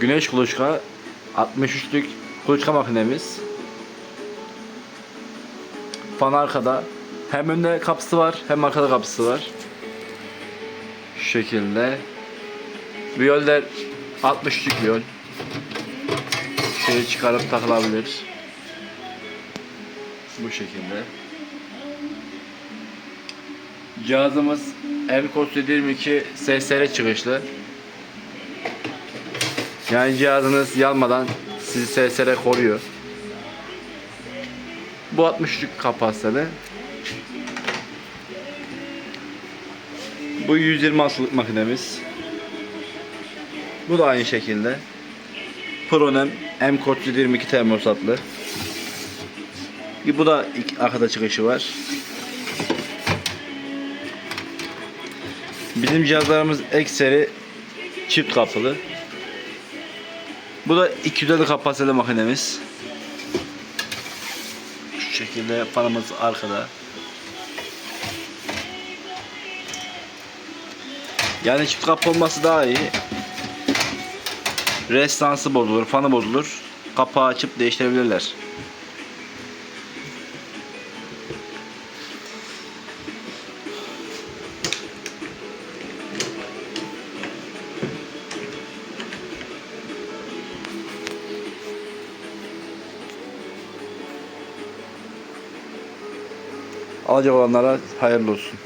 güneş kuluçka 63'lük kuluçka makinemiz. Fan arkada. Hem önde kapısı var hem arkada kapısı var. Şu şekilde. Viyoller 63'lük viyol. Şöyle çıkarıp takılabilir. Bu şekilde. Cihazımız M-Code 22 SSR çıkışlı. Yani cihazınız yanmadan sizi SSR koruyor. Bu 63'lük kapasiteli. Bu 120 asılık makinemiz. Bu da aynı şekilde. Pronem M-Code 22 termosatlı. Bu da arkada çıkışı var. Bizim cihazlarımız ekseri çift kapılı. Bu da 250 kapasiteli makinemiz. Şu şekilde fanımız arkada. Yani çift kapı olması daha iyi. Restansı bozulur, fanı bozulur. Kapağı açıp değiştirebilirler. Alacak olanlara hayırlı olsun.